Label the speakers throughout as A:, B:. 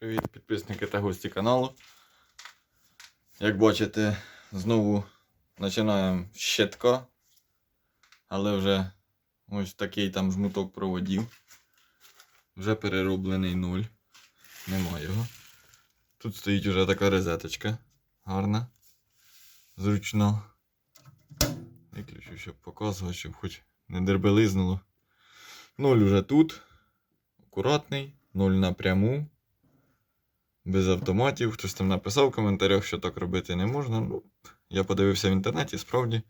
A: Привіт, підписники та гості каналу. Як бачите, знову починаємо щитка, але вже ось такий там жмуток проводів. Вже перероблений нуль. Нема його. Тут стоїть уже така розеточка. Гарна. Зручно. Виключу, щоб показувати, щоб хоч не дербелизнуло. Нуль уже тут. Акуратний. Нуль напряму. Без автоматів. Хтось там написав в коментарях, що так робити не можна. Ну, я подивився в інтернеті, справді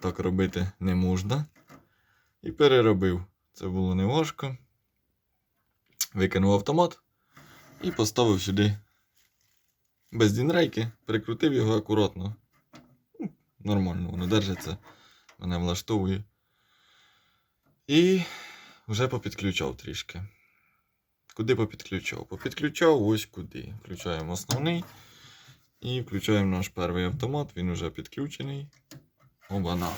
A: так робити не можна. І переробив. Це було неважко. Викинув автомат і поставив сюди без дінрейки, прикрутив його акуратно. Ну, Нормально, воно держиться, мене влаштовує. І вже попідключав трішки. Куди попідключав? Попідключав ось куди. Включаємо основний. І включаємо наш перший автомат, він вже підключений. Оба-на.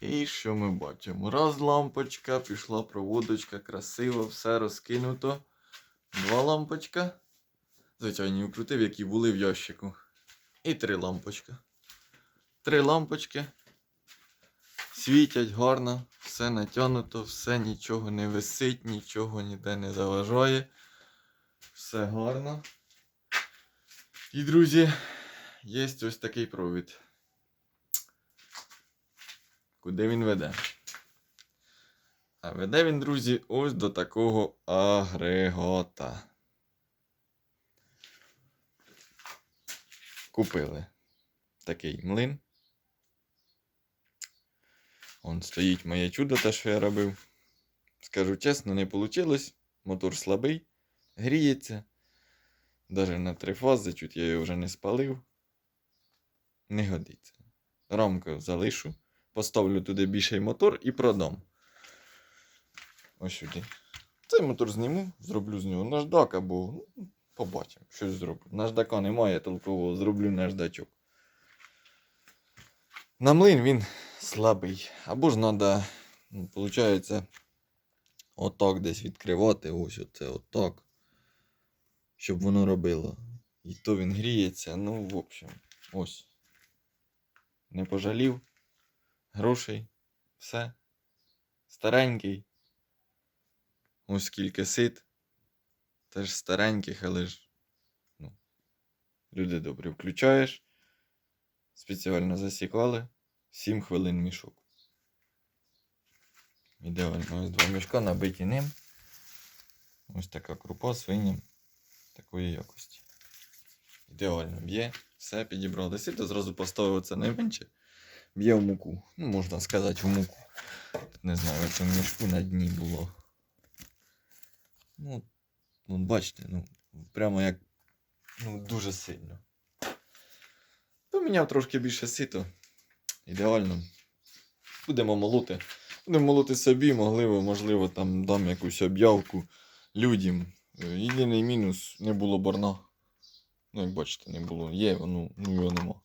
A: І що ми бачимо? Раз лампочка, пішла проводочка, красиво, все розкинуто. Два лампочка. Звичайні укрутив, які були в ящику. І три лампочка. Три лампочки. Світять гарно, все натягнуто, все нічого не висить, нічого ніде не заважає. Все гарно. І, друзі, є ось такий провід. Куди він веде? А веде він, друзі, ось до такого агрегата. Купили такий млин. Он стоїть моє чудо, те, що я робив. Скажу чесно, не вийшло. Мотор слабий, гріється. Даже на три фази, чуть я його вже не спалив. Не годиться. Рамку залишу, поставлю туди більший мотор і продам. Ось сюди. Цей мотор зніму, зроблю з нього наждак або ну, побачимо, щось зроблю. Наждака немає толкового, зроблю наждачок. На млин він слабий. Або ж треба, ну, виходить, отак десь відкривати. Ось оце отак. Щоб воно робило. І то він гріється. Ну, в общем, ось. Не пожалів. Грошей. Все. Старенький. Ось скільки сит. Теж стареньких, але ж. Ну, люди добрі. Включаєш. Спеціально засікали. 7 хвилин мішок. Ідеально. Ось два мішка набиті ним. Ось така крупа свиням такої якості. Ідеально б'є, все підібрали. Сито зразу поставив це найменше. Б'є в муку. Ну, можна сказати, в муку. Не знаю, в цьому мішку на дні було. Ну, ну бачите, ну, прямо як ну, дуже сильно. Поміняв трошки більше сито. Ідеально. Будемо молоти. Будемо молоти собі, можливо, можливо, там дам якусь об'явку людям. Е, Єдиний мінус не було борна. Ну, як бачите, не було. Є, ну, ну його нема.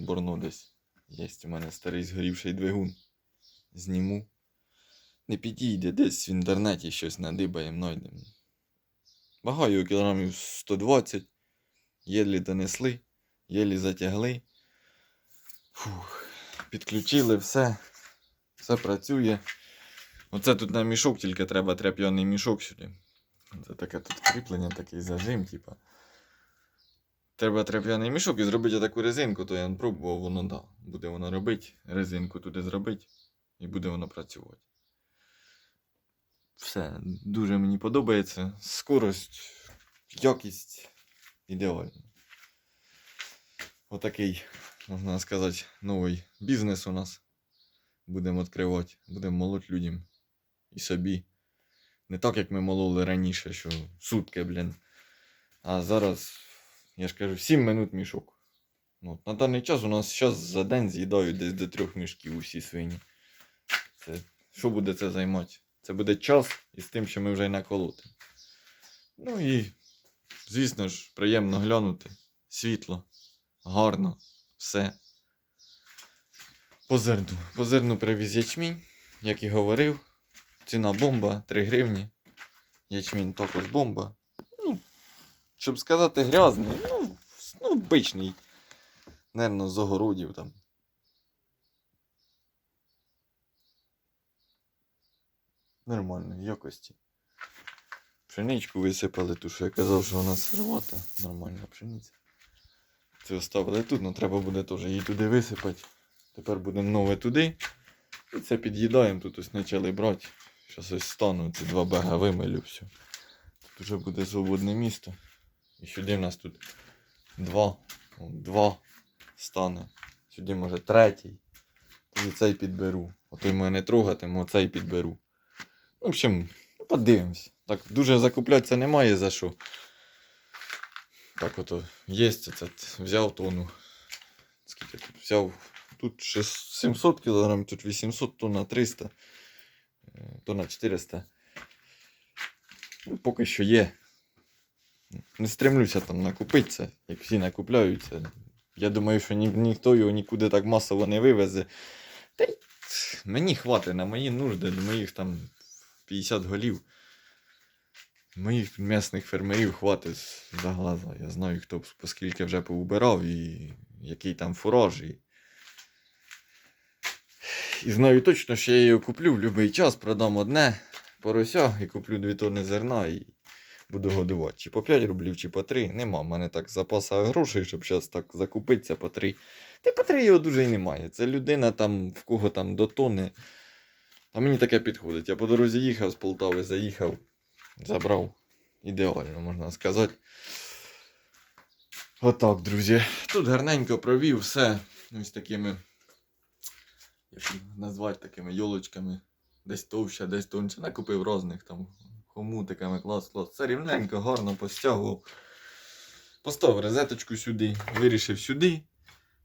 A: Борно десь. Є у мене старий згорівший двигун. Зніму. Не підійде, десь в інтернеті щось надибаємо, знайдемо. Багаю кілограмів 120. Єлі донесли, єлі затягли. Фух, підключили все. Все працює. Оце тут на мішок, тільки треба тряп'яний мішок сюди. Це таке тут кріплення, такий зажим, типа. Треба тряп'яний мішок і зробити таку резинку, то я пробував, воно да. Буде воно робити, резинку туди зробити, і буде воно працювати. Все, дуже мені подобається. Скорость, якість ідеально. Отакий, можна сказати, новий бізнес у нас. Будемо відкривати, будемо молоти людям і собі. Не так, як ми мололи раніше, що сутки, блін. А зараз, я ж кажу, 7 минут мішок. Ну, от на даний час у нас зараз за день з'їдають десь до трьох мішків усі свині. Це, що буде це займати? Це буде час із тим, що ми вже й наколотимо. Ну і, звісно ж, приємно глянути. Світло, гарно, все. По зерну. По зерну привіз ячмінь, як і говорив. Ціна бомба 3 гривні. Ячмінь також бомба. щоб сказати грязний, ну, ну обичний. Наверно, з огородів там. Нормальної якості. Пшеничку висипали, ту, що я казав, що вона сировата. Нормальна пшениця. Це оставили тут, але треба буде теж її туди висипати. Тепер будемо нове туди. І це під'їдаємо, тут ось почали брати. Зараз ось стану, ці два бега вимилю все. Тут вже буде свободне місто. І сюди в нас тут два. Два стане. Сюди може третій. Тоді цей підберу. Ото мене не трогатиму, оцей підберу. В общем, ну, подивимось. Так, дуже закуплятися немає за що. Так ото є це, це взяв тонну. Скільки тут взяв? Тут ще 700 кг, тут 800, тонна 300, е, тонна 400. Ну, поки що є. Не стремлюся там накупитися, як всі накупляються. Я думаю, що ні, ніхто його нікуди так масово не вивезе. Та й мені хватить на мої нужди, на моїх там 50 голів. Моїх м'ясних фермерів хватить за глаза. Я знаю, хто оскільки вже поубирав і який там фураж. І... і знаю точно, що я її куплю в будь-який час, продам одне порося і куплю 2 тонни зерна і буду годувати. Чи по 5 рублів, чи по 3. Нема. в мене так запаса грошей, щоб зараз так закупитися по 3. Та по 3 його дуже й немає. Це людина там, в кого там до тонни. А мені таке підходить. Я по дорозі їхав з Полтави, заїхав, забрав. Ідеально, можна сказати. Отак, друзі. Тут гарненько провів все ось такими, як назвати такими йолочками. Десь товще, десь тонше. Накупив різних там хомутиками, клас, клас. Все рівненько, гарно постягував. Поставив розеточку сюди, вирішив сюди.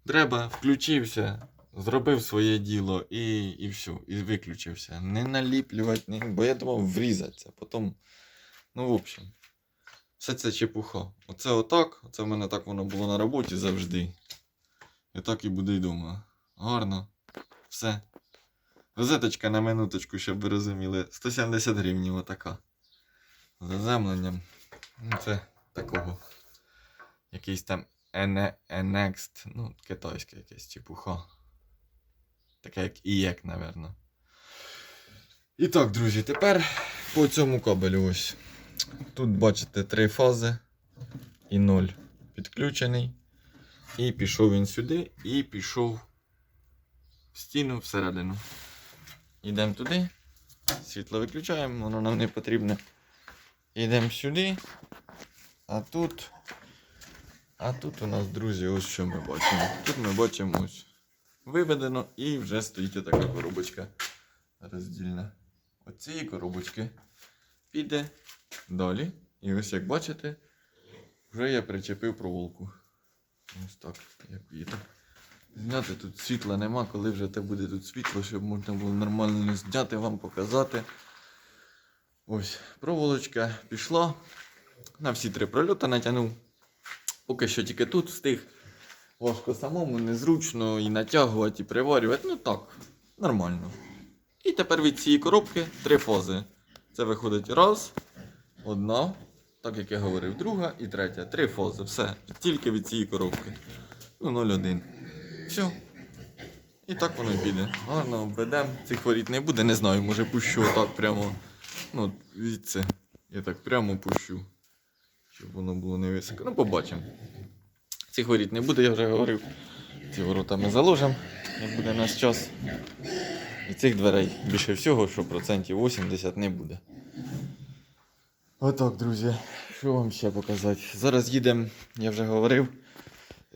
A: Треба, включився, зробив своє діло і, і все, і виключився. Не наліплювати, не... бо я думав врізатися. Потім, ну, в общем, все це чепуха. Оце отак, оце в мене так воно було на роботі завжди. І так і буде й вдома. Гарно. Все. Розеточка на минуточку, щоб ви розуміли. 170 гривень отака. З заземленням. Ну, це такого. Якийсь там Ene- Enext, ну, китайське якесь чепуха. Таке як ІЕК, напевно. І так, друзі, тепер по цьому кабелю ось. Тут бачите три фази і 0 підключений. І пішов він сюди, і пішов в стіну всередину. Йдемо туди. Світло виключаємо, воно нам не потрібне. Йдемо сюди. А тут. А тут у нас, друзі, ось що ми бачимо. Тут ми бачимо ось виведено і вже стоїть така коробочка роздільна. От цієї коробочки піде далі. І ось як бачите, вже я причепив проволоку. Ось так, як їде. Зняти тут світла нема, коли вже те буде тут світло, щоб можна було нормально зняти, вам показати. Ось, проволочка пішла. На всі три прольоти натягнув. Поки що тільки тут встиг. Важко самому, незручно і натягувати, і приварювати. Ну так, нормально. І тепер від цієї коробки три фази. Це виходить раз, одна, так як я говорив, друга і третя. Три фази. Все. Тільки від цієї коробки. Ну, 0,1. Все. І так воно піде. Гарно обведемо. Цих воріт не буде, не знаю, може пущу отак прямо. Ну, звідси. Я так прямо пущу. Щоб воно було не високо. Ну, побачимо. Цих воріт не буде, я вже говорив. Ці ворота ми заложимо, як буде наш час. І цих дверей більше всього, що процентів 80 не буде. Отак, друзі. Що вам ще показати? Зараз їдемо, я вже говорив.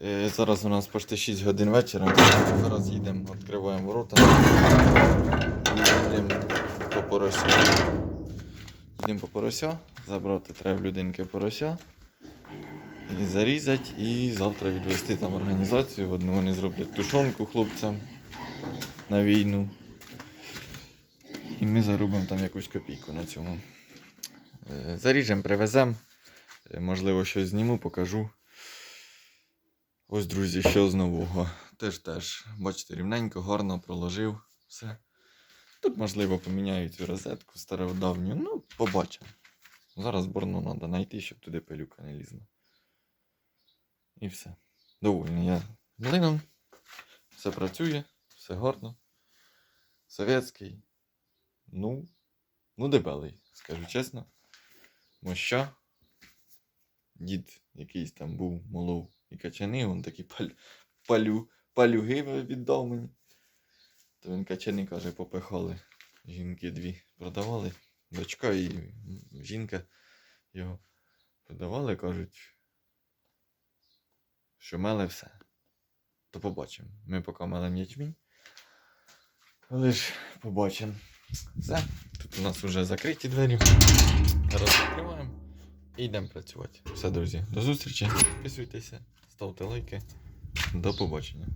A: Е, Зараз у нас почти 6 годин вечора. Зараз їдемо, відкриваємо ворота. Їдемо по порося. Їдемо по порося. Забрати треба людинки порося. І зарізати, і завтра відвести там організацію. Одну вони зроблять тушонку хлопцям на війну. І ми заробимо там якусь копійку на цьому. Е, Заріжемо, привеземо. Е, Можливо, щось зніму, покажу. Ось, друзі, що з нового. Теж теж. Бачите, рівненько, гарно проложив все. Тут, можливо, поміняю цю розетку стародавню. Ну, побачимо. Зараз борно треба знайти, щоб туди пилюка не лізла. І все. Довольний я млином. Все працює, все гарно. Советський. Ну, ну дебелий, скажу чесно. Моща. Дід якийсь там був, молов і качани, він такі паль, палю, палюги віддав мені. То він качани, каже, попихали. Жінки дві продавали. Дочка і жінка його продавали, кажуть, що мали все. То побачимо. Ми поки мали ячмінь. Ж побачимо. Все. Тут у нас вже закриті двері. Зараз відкриваємо і йдемо працювати. Все, друзі, до зустрічі. Підписуйтеся, ставте лайки. До побачення.